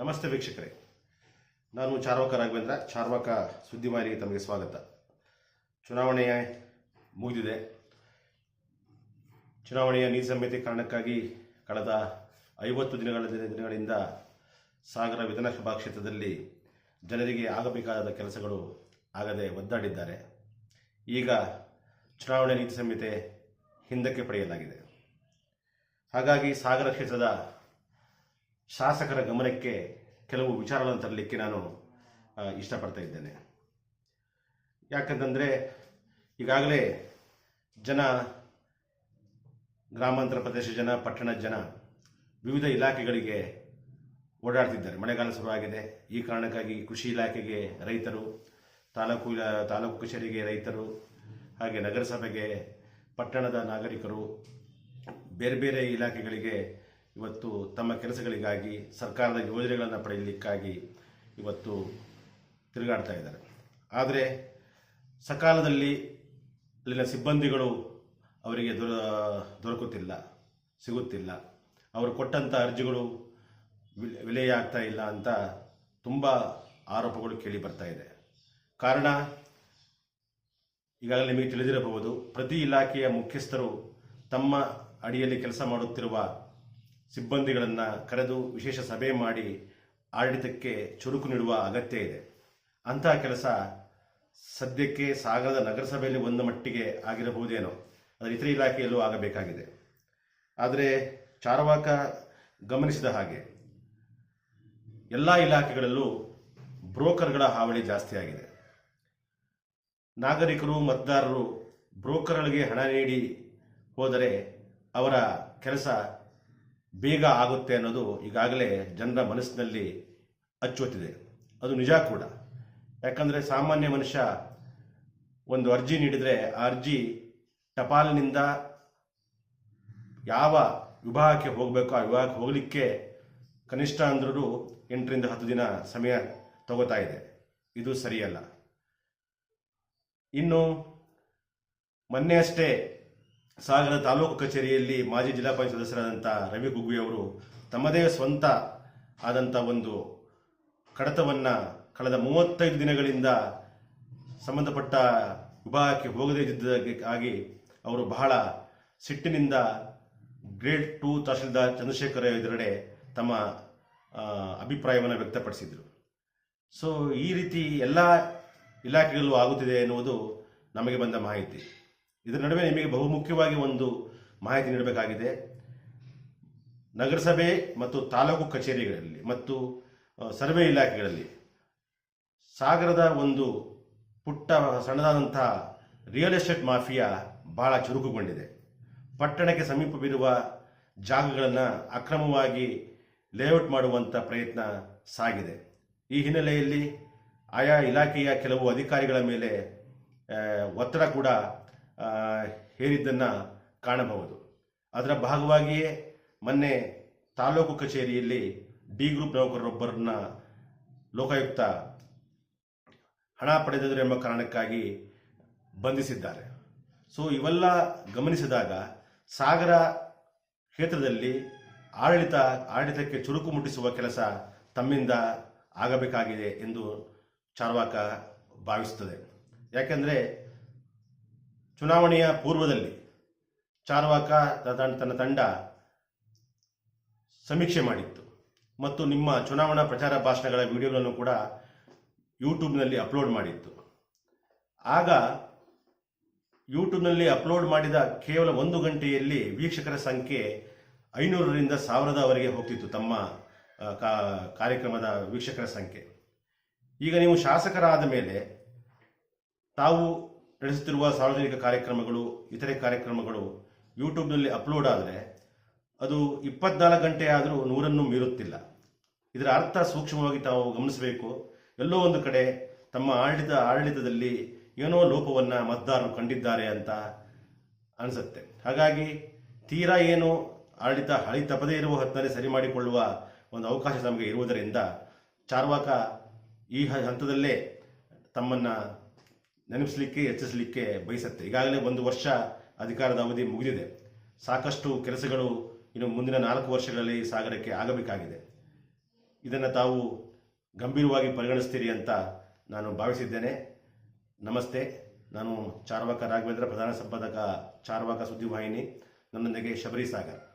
ನಮಸ್ತೆ ವೀಕ್ಷಕರೇ. ನಾನು ಚಾರ್ವಾಕ ರಾಘವೇಂದ್ರ ಚಾರ್ವಾಕ ಸುದ್ದಿವಾರಿಗೆ ತಮಗೆ ಸ್ವಾಗತ. ಚುನಾವಣೆ ಮುಗಿದಿದೆ. ಚುನಾವಣೆಯ ನೀತಿ ಸಂಹಿತೆ ಕಾರಣಕ್ಕಾಗಿ ಕಳೆದ ಐವತ್ತು ದಿನಗಳ ದಿನಗಳಿಂದ ಸಾಗರ ವಿಧಾನಸಭಾ ಕ್ಷೇತ್ರದಲ್ಲಿ ಜನರಿಗೆ ಆಗಬೇಕಾದ ಕೆಲಸಗಳು ಆಗದೆ ಒದ್ದಾಡಿದ್ದಾರೆ. ಈಗ ಚುನಾವಣೆ ನೀತಿ ಸಂಹಿತೆ ಹಿಂದಕ್ಕೆ ಪಡೆಯಲಾಗಿದೆ. ಹಾಗಾಗಿ ಸಾಗರ ಕ್ಷೇತ್ರದ ಶಾಸಕರ ಗಮನಕ್ಕೆ ಕೆಲವು ವಿಚಾರಗಳನ್ನು ತರಲಿಕ್ಕೆ ನಾನು ಇಷ್ಟಪಡ್ತಾ ಇದ್ದೇನೆ. ಯಾಕಂತಂದರೆ, ಈಗಾಗಲೇ ಜನ, ಗ್ರಾಮಾಂತರ ಪ್ರದೇಶ ಜನ, ಪಟ್ಟಣ ಜನ ವಿವಿಧ ಇಲಾಖೆಗಳಿಗೆ ಓಡಾಡ್ತಿದ್ದಾರೆ. ಮಳೆಗಾಲ ಶುರುವಾಗಿದೆ ಈ ಕಾರಣಕ್ಕಾಗಿ ಕೃಷಿ ಇಲಾಖೆಗೆ ರೈತರು, ತಾಲೂಕು ಇಲಾ, ತಾಲೂಕು ಕಚೇರಿಗೆ ರೈತರು, ಹಾಗೆ ನಗರಸಭೆಗೆ ಪಟ್ಟಣದ ನಾಗರಿಕರು, ಬೇರೆ ಬೇರೆ ಇಲಾಖೆಗಳಿಗೆ ಇವತ್ತು ತಮ್ಮ ಕೆಲಸಗಳಿಗಾಗಿ ಸರ್ಕಾರದ ಯೋಜನೆಗಳನ್ನು ಪಡೆಯಲಿಕ್ಕಾಗಿ ಇವತ್ತು ತಿರುಗಾಡ್ತಾ ಇದ್ದಾರೆ. ಆದರೆ ಸಕಾಲದಲ್ಲಿ ಅಲ್ಲಿನ ಸಿಬ್ಬಂದಿಗಳು ಅವರಿಗೆ ದೊರ, ದೊರಕುತ್ತಿಲ್ಲ, ಸಿಗುತ್ತಿಲ್ಲ. ಅವರು ಕೊಟ್ಟಂಥ ಅರ್ಜಿಗಳು ವಿಲೆ- ವಿಲೇಯ ಆಗ್ತಾ ಇಲ್ಲ ಅಂತ ತುಂಬ ಆರೋಪಗಳು ಕೇಳಿ ಬರ್ತಾ ಇದೆ. ಕಾರಣ ಈಗಾಗಲೇ ನಿಮಗೆ ತಿಳಿದಿರಬಹುದು, ಪ್ರತಿ ಇಲಾಖೆಯ ಮುಖ್ಯಸ್ಥರು ತಮ್ಮ ಅಡಿಯಲ್ಲಿ ಕೆಲಸ ಮಾಡುತ್ತಿರುವ ಸಿಬ್ಬಂದಿಗಳನ್ನು ಕರೆದು ವಿಶೇಷ ಸಭೆ ಮಾಡಿ ಆಡಳಿತಕ್ಕೆ ಚುರುಕು ನೀಡುವ ಅಗತ್ಯ ಇದೆ. ಅಂತಹ ಕೆಲಸ ಸದ್ಯಕ್ಕೆ ಸಾಗರದ ನಗರಸಭೆಯಲ್ಲಿ ಒಂದು ಮಟ್ಟಿಗೆ ಆಗಿರಬಹುದೇನೋ. ಅದರ ಇತರ ಇಲಾಖೆಯಲ್ಲೂ ಆಗಬೇಕಾಗಿದೆ. ಆದರೆ ಚಾರವಾಕ ಗಮನಿಸಿದ ಹಾಗೆ ಎಲ್ಲ ಇಲಾಖೆಗಳಲ್ಲೂ ಬ್ರೋಕರ್ಗಳ ಹಾವಳಿ ಜಾಸ್ತಿಯಾಗಿದೆ ನಾಗರಿಕರು, ಮತದಾರರು ಬ್ರೋಕರ್ಗಳಿಗೆ ಹಣ ನೀಡಿ ಹೋದರೆ ಅವರ ಕೆಲಸ ಬೇಗ ಆಗುತ್ತೆ ಅನ್ನೋದು ಈಗಾಗಲೇ ಜನರ ಮನಸ್ಸಿನಲ್ಲಿ ಅಚ್ಚೊತ್ತಿದೆ ಅದು ನಿಜ ಕೂಡ. ಯಾಕಂದರೆ ಸಾಮಾನ್ಯ ಮನುಷ್ಯ ಒಂದು ಅರ್ಜಿ ನೀಡಿದರೆ ಆ ಅರ್ಜಿ ಟಪಾಲಿನಿಂದ ಯಾವ ವಿಭಾಗಕ್ಕೆ ಹೋಗಬೇಕು ಆ ವಿಭಾಗಕ್ಕೆ ಹೋಗಲಿಕ್ಕೆ ಕನಿಷ್ಠ ಅಂದ್ರೂ ಎಂಟರಿಂದ ಹತ್ತು ದಿನ ಸಮಯ ತಗೋತಾ ಇದೆ. ಇದು ಸರಿಯಲ್ಲ. ಇನ್ನು ಮೊನ್ನೆ ಅಷ್ಟೇ ಸಾಗರ ತಾಲೂಕು ಕಚೇರಿಯಲ್ಲಿ ಮಾಜಿ ಜಿಲ್ಲಾ ಪಂಚಾಯತ್ ಸದಸ್ಯರಾದಂಥ ರವಿ ಗುಗ್ವಿ ಅವರು ತಮ್ಮದೇ ಸ್ವಂತ ಆದಂಥ ಒಂದು ಕಡತವನ್ನು ಕಳೆದ ಮೂವತ್ತೈದು ದಿನಗಳಿಂದ ಸಂಬಂಧಪಟ್ಟ ವಿಭಾಗಕ್ಕೆ ಹೋಗದೇ ಇದ್ದಿದ್ದಕ್ಕಾಗಿ ಅವರು ಬಹಳ ಸಿಟ್ಟಿನಿಂದ ಗ್ರೇಡ್ ಟೂ ತಹಶೀಲ್ದಾರ್ ಚಂದ್ರಶೇಖರ ಎದುರಡೆ ತಮ್ಮ ಅಭಿಪ್ರಾಯವನ್ನು ವ್ಯಕ್ತಪಡಿಸಿದರು. ಸೊ ಈ ರೀತಿ ಎಲ್ಲ ಇಲಾಖೆಗಳಲ್ಲೂ ಆಗುತ್ತಿದೆ ಎನ್ನುವುದು ನಮಗೆ ಬಂದ ಮಾಹಿತಿ. ಇದರ ನಡುವೆ ನಿಮಗೆ ಬಹುಮುಖ್ಯವಾಗಿ ಒಂದು ಮಾಹಿತಿ ನೀಡಬೇಕಾಗಿದೆ. ನಗರಸಭೆ ಮತ್ತು ತಾಲೂಕು ಕಚೇರಿಗಳಲ್ಲಿ ಮತ್ತು ಸರ್ವೆ ಇಲಾಖೆಗಳಲ್ಲಿ ಸಾಗರದ ಒಂದು ಪುಟ್ಟ ಸಣ್ಣದಾದಂಥ ರಿಯಲ್ ಎಸ್ಟೇಟ್ ಮಾಫಿಯಾ ಬಹಳ ಚುರುಕುಗೊಂಡಿದೆ. ಪಟ್ಟಣಕ್ಕೆ ಸಮೀಪವಿರುವ ಜಾಗಗಳನ್ನು ಅಕ್ರಮವಾಗಿ ಲೇಔಟ್ ಮಾಡುವಂಥ ಪ್ರಯತ್ನ ಸಾಗಿದೆ. ಈ ಹಿನ್ನೆಲೆಯಲ್ಲಿ ಆಯಾ ಇಲಾಖೆಯ ಕೆಲವು ಅಧಿಕಾರಿಗಳ ಮೇಲೆ ಒತ್ತಡ ಕೂಡ ಹೇರಿದ್ದನ್ನು ಕಾಣಬಹುದು. ಅದರ ಭಾಗವಾಗಿಯೇ ಮೊನ್ನೆ ತಾಲೂಕು ಕಚೇರಿಯಲ್ಲಿ ಡಿ ಗ್ರೂಪ್ ನೌಕರರೊಬ್ಬರನ್ನ ಲೋಕಾಯುಕ್ತ ಹಣ ಪಡೆದರು ಎಂಬ ಕಾರಣಕ್ಕಾಗಿ ಬಂಧಿಸಿದ್ದಾರೆ. ಸೊ ಇವೆಲ್ಲ ಗಮನಿಸಿದಾಗ ಸಾಗರ ಕ್ಷೇತ್ರದಲ್ಲಿ ಆಡಳಿತ, ಆಡಳಿತಕ್ಕೆ ಚುರುಕು ಮುಟ್ಟಿಸುವ ಕೆಲಸ ತಮ್ಮಿಂದ ಆಗಬೇಕಾಗಿದೆ ಎಂದು ಚಾರ್ವಾಕ ಭಾವಿಸುತ್ತದೆ. ಯಾಕೆಂದರೆ ಚುನಾವಣೆಯ ಪೂರ್ವದಲ್ಲಿ ಚಾರ್ವಾಕ ತನ್ನ ತಂಡ ಸಮೀಕ್ಷೆ ಮಾಡಿತ್ತು. ಮತ್ತು ನಿಮ್ಮ ಚುನಾವಣಾ ಪ್ರಚಾರ ಭಾಷಣಗಳ ವಿಡಿಯೋಗಳನ್ನು ಕೂಡ ಯೂಟ್ಯೂಬ್ನಲ್ಲಿ ಅಪ್ಲೋಡ್ ಮಾಡಿತ್ತು. ಆಗ ಯೂಟ್ಯೂಬ್ನಲ್ಲಿ ಅಪ್ಲೋಡ್ ಮಾಡಿದ ಕೇವಲ ಒಂದು ಗಂಟೆಯಲ್ಲಿ ವೀಕ್ಷಕರ ಸಂಖ್ಯೆ ಐನೂರರಿಂದ ಸಾವಿರದವರೆಗೆ ಹೋಗ್ತಿತ್ತು ತಮ್ಮ ಕಾರ್ಯಕ್ರಮದ ವೀಕ್ಷಕರ ಸಂಖ್ಯೆ. ಈಗ ನೀವು ಶಾಸಕರಾದ ಮೇಲೆ ತಾವು ನಡೆಸುತ್ತಿರುವ ಸಾರ್ವಜನಿಕ ಕಾರ್ಯಕ್ರಮಗಳು, ಇತರೆ ಕಾರ್ಯಕ್ರಮಗಳು ಯೂಟ್ಯೂಬ್ನಲ್ಲಿ ಅಪ್ಲೋಡ್ ಆದರೆ ಅದು ಇಪ್ಪತ್ನಾಲ್ಕು ಗಂಟೆ ಆದರೂ ನೂರನ್ನು ಮೀರುತ್ತಿಲ್ಲ. ಇದರ ಅರ್ಥ ಸೂಕ್ಷ್ಮವಾಗಿ ತಾವು ಗಮನಿಸಬೇಕು. ಎಲ್ಲೋ ಒಂದು ಕಡೆ ತಮ್ಮ ಆಡಳಿತ, ಆಡಳಿತದಲ್ಲಿ ಏನೋ ಲೋಪವನ್ನು ಮತದಾರರು ಕಂಡಿದ್ದಾರೆ ಅಂತ ಅನಿಸುತ್ತೆ. ಹಾಗಾಗಿ ತೀರಾ ಏನು ಆಡಳಿತ ಹಳಿ ತಪ್ಪದೇ ಇರುವ ಹೊತ್ತಿನಲ್ಲಿ ಸರಿ ಮಾಡಿಕೊಳ್ಳುವ ಒಂದು ಅವಕಾಶ ನಮಗೆ ಇರುವುದರಿಂದ ಚಾರ್ವಾಕ ಈ ಹಂತದಲ್ಲೇ ತಮ್ಮನ್ನ ನೆನಪಿಸಲಿಕ್ಕೆ ಹೆಚ್ಚಿಸಲಿಕ್ಕೆ ಬಯಸುತ್ತೆ. ಈಗಾಗಲೇ ಒಂದು ವರ್ಷ ಅಧಿಕಾರದ ಅವಧಿ ಮುಗಿದಿದೆ. ಸಾಕಷ್ಟು ಕೆಲಸಗಳು ಇನ್ನು ಮುಂದಿನ ನಾಲ್ಕು ವರ್ಷಗಳಲ್ಲಿ ಸಾಗರಕ್ಕೆ ಆಗಬೇಕಾಗಿದೆ. ಇದನ್ನು ತಾವು ಗಂಭೀರವಾಗಿ ಪರಿಗಣಿಸ್ತೀರಿ ಅಂತ ನಾನು ಭಾವಿಸಿದ್ದೇನೆ. ನಮಸ್ತೆ. ನಾನು ಚಾರ್ವಾಕ ರಾಘವೇಂದ್ರ, ಪ್ರಧಾನ ಸಂಪಾದಕ, ಚಾರ್ವಾಕ ಸುದ್ದಿವಾಹಿನಿ. ನನ್ನೊಂದಿಗೆ ಶಬರಿ ಸಾಗರ್.